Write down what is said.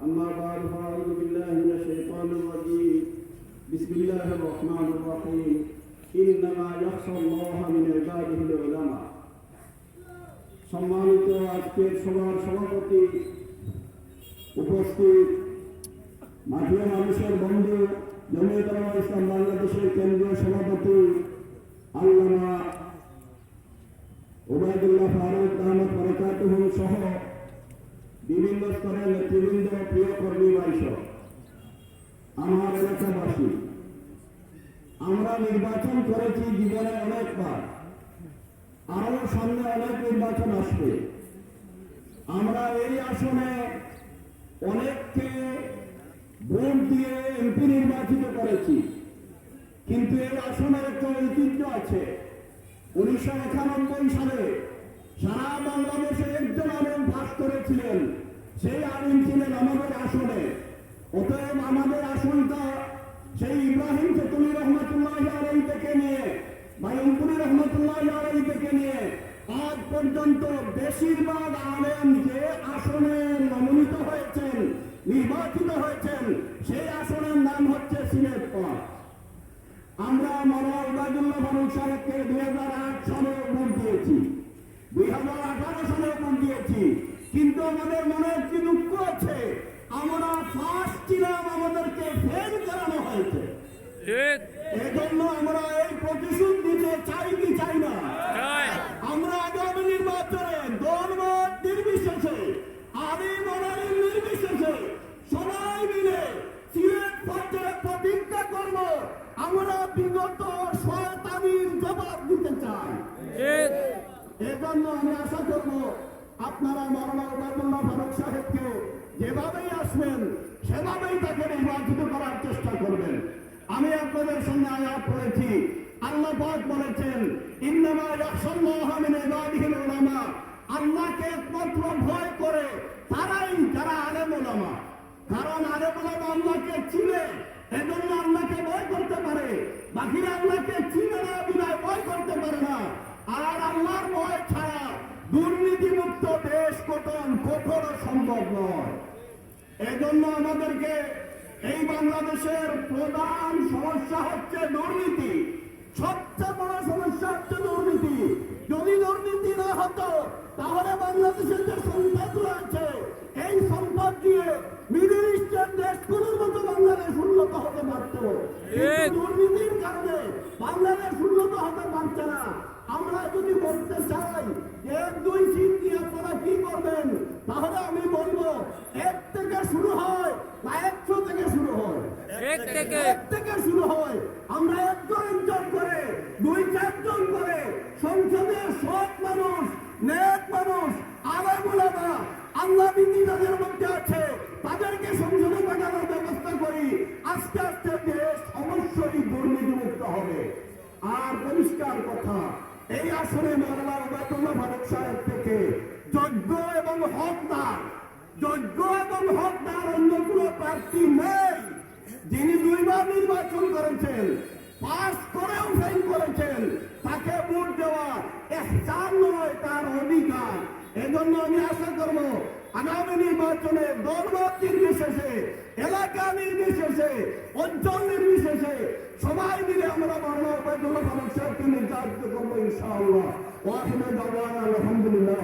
أما بعد فأعوذ بالله من الشيطان الرجيم بسم الله الرحمن الرحيم إنما يخشى الله من عباده العلماء সম্মানিত আজকের সভার সভাপতি উপস্থিত মাঠীয় মানুষের বন্ধু জমিয়ত উলামা ইসলাম বাংলাদেশের কেন্দ্রীয় সভাপতি আল্লামা ওবায়দুল্লাহ ফারুক আহমদ বরকাতুহ সহ বিভিন্ন স্তরের নেতৃবৃন্দ প্রিয় কর্মী বাইশ। আমার এলাকাবাসী, আমরা নির্বাচন করেছি জীবনে অনেকবার। আরও সামনে অনেক নির্বাচন আসবে। আমরা এই আসনে অনেককে ভোট দিয়ে এমপি নির্বাচিত করেছি। কিন্তু এই আসনের একটা ঐতিহ্য আছে। উনিশশো একানব্বই সালে সারা বাংলাদেশে একজন আলেম পাস করেছিলেন। সেই আলিম ছিলেন আমাদের আসনে অতএব আমাদের আসনটা সেই ইব্রাহিম চতুলি রহমতুল্লাহ আলাই থেকে নিয়ে ভাইমপুরি রহমতুল্লাহ আলাই থেকে নিয়ে, আজ পর্যন্ত বেশিরভাগ আলেম যে আসনে মনোনীত হয়েছেন, নির্বাচিত হয়েছেন, সেই আসনের নাম হচ্ছে সিলেট পথ আমরা মারা উবায়দুল্লাহ ফারুক সাহেবকে দুই হাজার আট সালে ভোট দিয়েছি, দুই হাজার আঠারো সালে ভোট দিয়েছি, কিন্তু আমাদের মনে আছে আমরা ফার্স্ট ছিলাম আমাদেরকে ফেল করানো হয়েছে। এজন্য আমরা এই প্রতিশোধ নিতে চাই কি চাই না? আমরা আগামী নির্বাচনে দলমত নির্বিশেষে আমি নির্বিশেষে সবাই মিলে সিলেট পর্যায়ে প্রতিজ্ঞা করব। আমরা বিগত শয়তানির জবাব দিতে চাই। এজন্য আমি আশা করব আপনারা মরনা উবায়দুল্লাহ ফারুক সাহেবকে যেভাবেই আসবেন, সেভাবেই তাকে নির্বাচিত করার চেষ্টা করবেন। আমি আপনাদের সঙ্গে আয়াত করেছি। আল্লাহ পাক বলেছেন, ইন্নামা ইয়াখশাল্লাহ মিন ইবাদিহিল উলামা। আল্লাহকে একমাত্র ভয় করে তারাই যারা আলেম উলামা। কারণ আলেম উলামা আল্লাহকে চিনে, এজন্য আল্লাহকে ভয় করতে পারে। বাকিরা আল্লাহকে চিনে না বিদায় ভয় করতে পারে না। আর আল্লাহর ভয় ছাড়া দুর্নীতিমুক্ত দেশ গঠন কখনো সম্ভব নয়। এজন্য আমাদেরকে এই বাংলাদেশের প্রধান সমস্যা হচ্ছে দুর্নীতি। সবচেয়ে বড় সমস্যা হচ্ছে দুর্নীতি। যদি দুর্নীতি না হতো তাহলে বাংলাদেশের যে সম্পদ রয়েছে এই সম্পদ দিয়ে মিডিল ইস্টের দেশগুলোর মতো বাংলাদেশ উন্নত হতে পারত। দুর্নীতির কারণে বাংলাদেশ উন্নত হতে পারছে না। আমরা যদি বলতে চাই এক দুই সিট নিয়ে আপনারা কি করবেন তাহলে আমি বলব এক শুরু হয় না একশো থেকে শুরু হয়। এক থেকে। এক থেকে শুরু হয়। আমরা একজন করে দুই চারজন করে সংসদে সৎ মানুষ নেক মানুষ আল্লাহ বিধি যাদের মধ্যে আছে। তাদেরকে সংসদে পাঠানোর ব্যবস্থা করি। আস্তে আস্তে দেশ অবশ্যই দুর্নীতিমুক্ত হবে। আর পরিষ্কার কথা এই আসনে ফারুক সাহেব থেকে যোগ্য এবং হকদার যোগ্য এবং হকদার অন্য কোনো নির্বাচন করেছেন করেছেন, তাকে ভোট দেওয়া নয়, তার অধিকার। এজন্য আমি আশা নির্বাচনে দলমত নির্বিশেষে এলাকা নির্বিশেষে, অঞ্চল নির্বিশেষে সবাই মিলে আমরা বাংলা করব ইনশাআল্লাহ। ওয়াহিদ আলহামদুলিল্লাহ